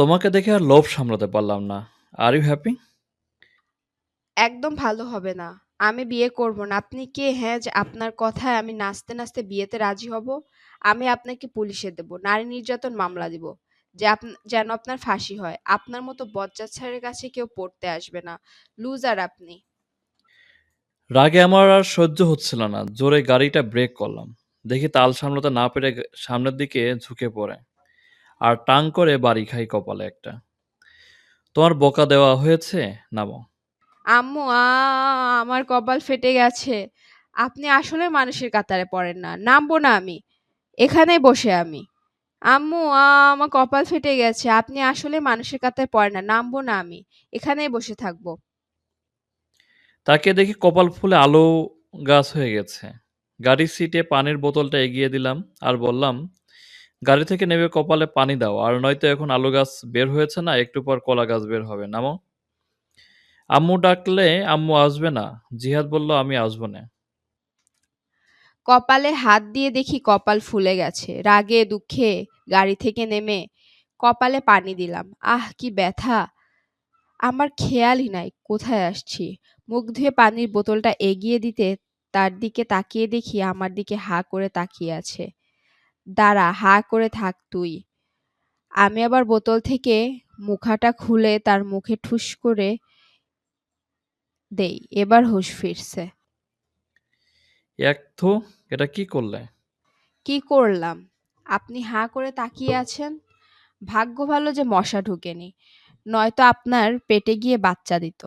তোমাকে দেখে আর লোভ সামলাতে পারলাম না। Are you happy? একদম ভালো হবে না। আমি বিয়ে করব না। আপনি কে হ্যাঁ যে আপনার কথায় আমি নাচতে, নাচতে বিয়েতে রাজি হব? আমি আপনাকে পুলিশে দেব। নারী নির্যাতন মামলা দিব। যে আপ যেন আপনার ফাঁসি হয়। আপনার মতো বজ্জাত ছেলের কাছে কেউ পড়তে আসবে না। লুজার আপনি। রাগে আমার আর সহ্য হচ্ছিল না। জোরে গাড়িটা ব্রেক করলাম। দেখি তাল সামলাতে না পেরে সামনের দিকে ঝুঁকে পড়ে। আর টাং করে বাড়ি খাই কপালে একটা। তোমার বকা দেওয়া হয়েছে? নামো। আম্মু আ আমার কপাল ফেটে গেছে। আপনি আসলে মানুষের কাতারে পড়েন না। নামবো না আমি। এখানেই বসে আমি। আম্মু আ আমার কপাল ফেটে গেছে। আপনি আসলে মানুষের কাতারে পড়েন না। নামবো না আমি। এখানেই বসে থাকব। তাকে দেখি কপাল ফুলে আলু গাছ হয়ে গেছে। গাড়ির সিটে পানির বোতলটা এগিয়ে দিলাম আর বললাম, "গাড়ি থেকে নেমে কপালে পানি দাও। আর নয়তো এখন আলু গাছ বের হয়েছে না, একটু পর কলা গাছ বের হবে। নামো।" আম্মু ডাকলে আম্মু আসবে না। জিহাদ বলল, "আমি আসব নে।" কপালে হাত দিয়ে দেখি কপাল ফুলে গেছে। রাগে দুঃখে গাড়ি থেকে নেমে কপালে পানি দিলাম। আহ! কি ব্যথা! আমার খেয়ালই নাই কোথায় আসছি। মুখ ধুয়ে পানির বোতলটা এগিয়ে দিতে তার দিকে তাকিয়ে দেখি আমার দিকে হাঁ করে তাকিয়ে আছে। দাঁড়া, হাঁ করে থাক তুই। আমি আবার বোতল থেকে মুখাটা খুলে তার মুখে ঠুস করে দেই। এবার হুঁশ ফিরছে। এক এটা কি করলে? কি করলাম? আপনি হাঁ করে তাকিয়ে আছেন। ভাগ্য ভালো যে মশা ঢোকেনি। নয়তো আপনার পেটে গিয়ে বাচ্চা দিত।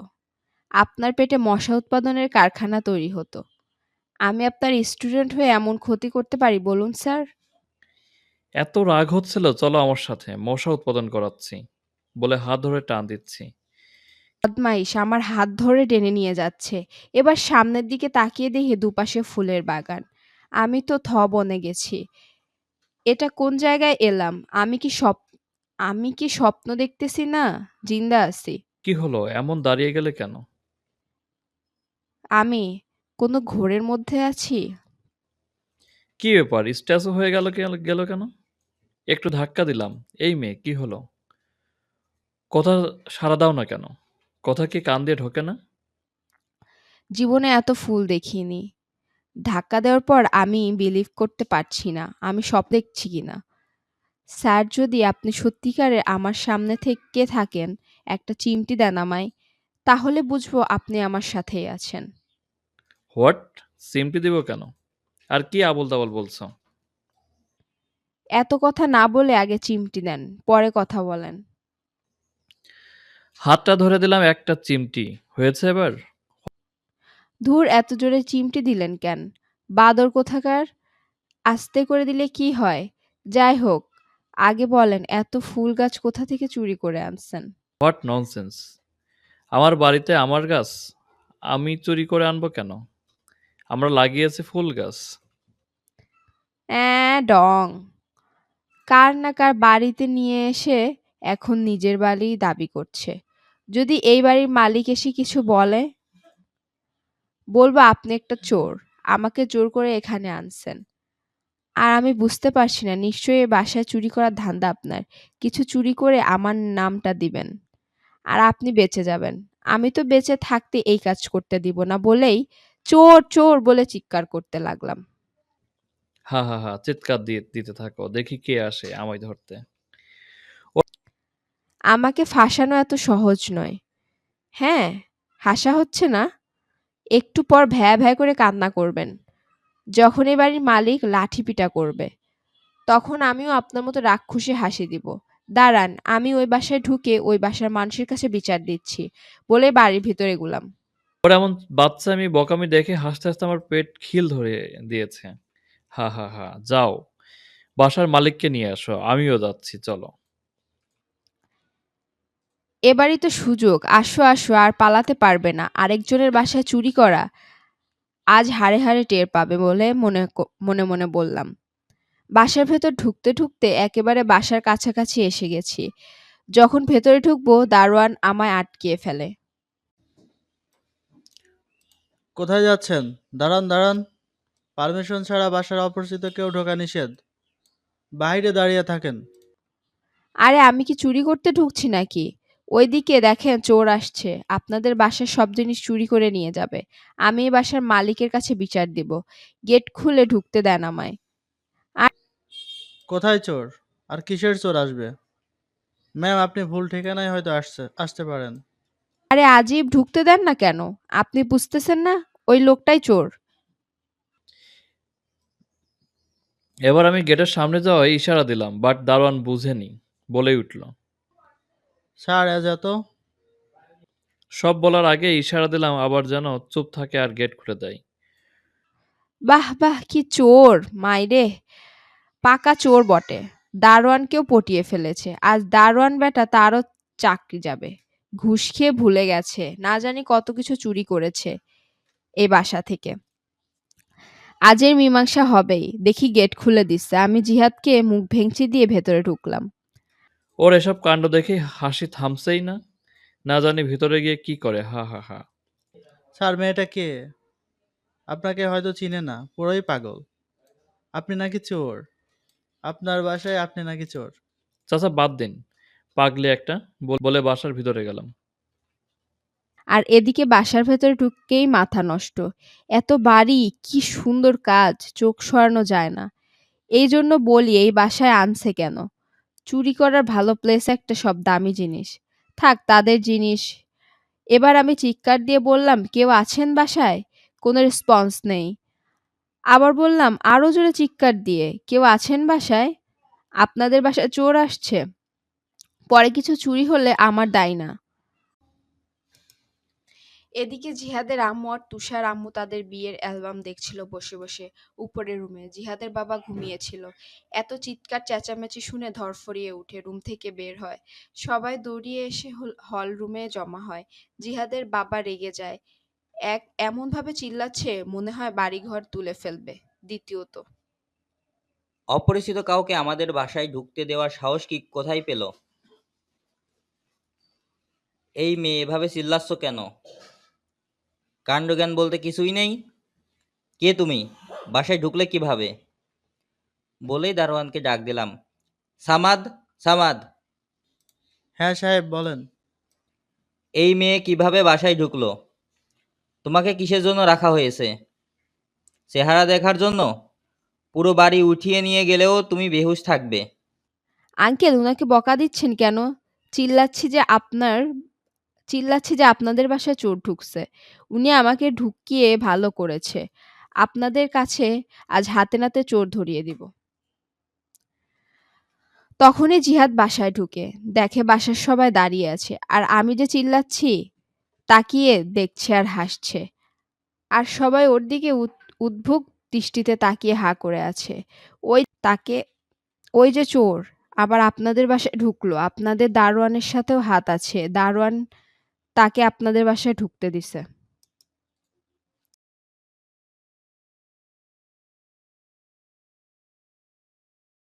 আপনার পেটে মশা উৎপাদনের কারখানা তৈরি হতো। আমি আপনার স্টুডেন্ট হয়ে এমন ক্ষতি করতে পারি বলুন স্যার? এত রাগ হচ্ছিল, চলো আমার সাথে, মশা উৎপাদন করাচ্ছি। বলে হাত ধরে টান দিচ্ছি। বদমাইশ আমার হাত ধরে টেনে নিয়ে যাচ্ছে। এবার সামনের দিকে তাকিয়ে দেখি দুপাশে ফুলের বাগান। আমি তো থ বনে গেছি। এটা কোন জায়গায় এলাম? আমি কি স্বপ আমি কি স্বপ্ন দেখতেছি না? জিন্দা আছি। কি হলো? এমন দাঁড়িয়ে গেলে কেন? আমি কোনো ঘোরের মধ্যে আছি? কি ব্যাপার? স্ট্যাচু হয়ে গেল গেল কেন? একটু ধাক্কা দিলাম। এই মেয়ে, কি হলো? কথা সাড়া দাও না কেন? কথা কি কান দিয়ে ঢোকে না? জীবনে এত ফুল দেখিনি। ধাক্কা দেওয়ার পর আমি বিলিভ করতে পারছি না। আমি স্বপ্ন দেখছি কিনা। স্যার যদি আপনি সত্যিকারের আমার সামনে থেকে থাকেন, একটা চিমটি দেন আমায়, তাহলে বুঝব আপনি আমার সাথেই আছেন। হোয়াট? চিমটি দিব কেন? আর কি আবোল-তাবোল বলছো? এত কথা না বলে আগে চিমটি দেন, পরে কথা বলেন। হাতটা ধরে দিলাম একটা চিমটি। হয়েছে এবার? ধুর এত জোরে চিমটি দিলেন কেন? বাদর কোথাকার! আস্তে করে দিলে কি হয়? যাই হোক, আগে বলেন এত ফুল গাছ কোথা থেকে চুরি করে আনছেন? What nonsense! আমার বাড়িতে আমার গাছ? আমি চুরি করে আনব কেন? আমরা লাগিয়েছি ফুল গাছ। অ্যাঁ ডং! কার না কার বাড়িতে নিয়ে এসে এখন নিজের বাড়ি দাবি করছে। যদি এই বাড়ির মালিক এসে কিছু বলে? বলব আপনি একটা চোর। আমাকে জোর করে এখানে আনছেন। আর আমি বুঝতে পারছি না নিশ্চয়ই বাসায় চুরি করার ধান্দা আপনার। কিছু চুরি করে আমার নামটা দিবেন। আর আপনি বেঁচে যাবেন। আমি তো বেঁচে থাকতে এই কাজ করতে দিব না বলেই চোর, চোর বলে চিৎকার করতে লাগলাম। হা, হা, হা, চিৎকার দিয়ে দিতে থাকো। দেখি কে আসে আমায় ধরতে। আমাকে ফাঁসানো এত সহজ নয়। হ্যাঁ, হাসা হচ্ছে না? একটু পর ভ্যা ভ্যা করে কান্না করবেন। যখন এ বাড়ির মালিক লাঠিপিটা করবে। তখন আমিও আপনার মতো রাক্ষসী হাসি দিব। দাঁড়ান, আমি ওই বাসায় ঢুকে ওই বাসার মানুষের কাছে বিচার দিচ্ছি। বলে বাড়ির ভিতরে গুলাম। ওর এমন বাচ্চামি বকামি দেখে হাসতে, হাসতে আমার পেট খিল ধরে দিয়েছে। হা, হা, হা, যাও। বাসার মালিককে নিয়ে আসো। আমিও যাচ্ছি, চলো। এবারই তো সুযোগ। আসো, আসো আর পালাতে পারবে না। আরেকজনের বাসায় চুরি করা আজ হাড়ে, হাড়ে টের পাবে বলে মনে ক মনে, মনে বললাম। বাসার ভেতর ঢুকতে, ঢুকতে একেবারে বাসার কাছাকাছি এসে গেছি। যখন ভেতরে ঢুকবো দারোয়ান আমায় আটকিয়ে ফেলে। কোথায় যাচ্ছেন? দাঁড়ান, দাঁড়ান। পারমিশন ছাড়া বাসার অপরিচিত কেউ ঢোকা নিষেধ। বাইরে দাঁড়িয়ে থাকেন। আরে আমি কি চুরি করতে ঢুকছি নাকি? ওইদিকে দেখেন চোর আসছে। আপনাদের বাসার সব জিনিস চুরি করে নিয়ে যাবে। আমি এই বাসার মালিকের কাছে বিচার দিব। গেট খুলে ঢুকতে দেন আমায়। কোথায় চোর? আর কিসের চোর আসবে? ম্যাম আপনি ভুল ঠিকানায় হয়তো আসছে আসতে পারেন। আরে আজীব ঢুকতে দেন না কেন? আপনি বুঝতেছেন না? ওই লোকটাই চোর। এবার আমি গেটের সামনে যাওয়ায় ইশারা দিলাম বাট দারোয়ান বুঝেনি বলেই উঠল। স্যার এ যেত সব বলার আগে ইশারা দিলাম আবার যেন চুপ থাকে আর গেট খুলে দেয়। বাহ বাহ কি চোর মাইরে। পাকা চোর বটে। দারোয়ানকেও পটিয়ে ফেলেছে। আজ দারোয়ান বেটা তারও চাকরি যাবে। ঘুষ খেয়ে ভুলে গেছে। না জানি কত কিছু চুরি করেছে এই বাসা থেকে। আজের মীমাংসা হবেই। দেখি গেট খুলে দিচ্ছে। আমি জিহাদকে মুখ ভেঙচি দিয়ে ভেতরে ঢুকলাম। ওর এসব কাণ্ড দেখে হাসি থামছেই না। না জানি ভিতরে গিয়ে কি করে। হা হা হা। স্যার মেয়েটা কে? আপনাকে হয়তো চিনে না। পুরোই পাগল। আপনি নাকি চোর। আপনার বাসায় আপনি নাকি চোর। চাচা বাদ দিন। পাগলি একটা। বলে বাসার ভিতরে গেলাম। আর এদিকে বাসার ভেতরে ঢুককেই মাথা নষ্ট। এত বাড়ি, কি সুন্দর কাজ, চোখ সরানো যায় না। এই জন্য বলি, এই বাসায় আনছে কেন? চুরি করার ভালো প্লেস একটা সব দামি জিনিস। থাক, তাদের জিনিস। এবার আমি চিৎকার দিয়ে বললাম, কেউ আছেন বাসায়? কোনো রেসপন্স নেই। আবার বললাম, আরও জোরে চিৎকার দিয়ে, কেউ আছেন বাসায়? আপনাদের বাসায় চোর আসছে। পরে কিছু চুরি হলে আমার দায় না। এদিকে জিহাদের আম্মু আর তুষার আম্মু তাদের বিয়ের অ্যালবাম দেখছিল বসে বসে উপরের রুমে। জিহাদের বাবা ঘুমিয়েছিল। এত চিৎকার, চেঁচামেচি শুনে ধরফরিয়ে উঠে রুম থেকে বের হয়। সবাই দৌড়িয়ে এসে হল- রুমে জমা হয়। জিহাদের বাবা রেগে যায়। এক, এমনভাবে চিল্লাচ্ছে মনে হয় বাড়িঘর তুলে ফেলবে। দ্বিতীয়ত, অপরিচিত কাউকে আমাদের বাসায় ঢুকতে দেওয়ার সাহস কি কোথায় পেল? এই মেয়ে, এভাবে চিল্লাচ্ছ কেন? কাণ্ডজ্ঞান বলতে কিছুই নেই। কে তুমি? বাসায় ঢুকলে কীভাবে? বলেই দারোয়ানকে ডাক দিলাম। সামাদ সামাদ। হ্যাঁ সাহেব বলেন। এই মেয়ে কীভাবে বাসায় ঢুকলো? তোমাকে কিসের জন্য রাখা হয়েছে? চেহারা দেখার জন্য? পুরো বাড়ি উঠিয়ে নিয়ে গেলেও তুমি বেহুশ থাকবে। আঙ্কেল উনাকে বকা দিচ্ছেন কেন? চিল্লাচ্ছি যে আপনার চিল্লাচ্ছি যে আপনাদের বাসায় চোর ঢুকছে। উনি আমাকে ঢুকিয়ে ভালো করেছে। আপনাদের কাছে আজ হাতে নাতে চোর ধরিয়ে দিব। তখনই জিহাদ বাসায় ঢুকে, দেখে বাসার সবাই দাঁড়িয়ে আছে। আর আমি যে চিল্লাচ্ছি, তাকিয়ে দেখছে আর হাসছে। আর সবাই ওর দিকে উদ- উদ্ভুক দৃষ্টিতে তাকিয়ে হা করে আছে। ওই তাকে, ওই যে চোর, আবার আপনাদের বাসায় ঢুকলো। আপনাদের দারোয়ানের সাথেও হাত আছে। দারোয়ান তাকে আপনাদের বাসায় ঢুকতে দিছে।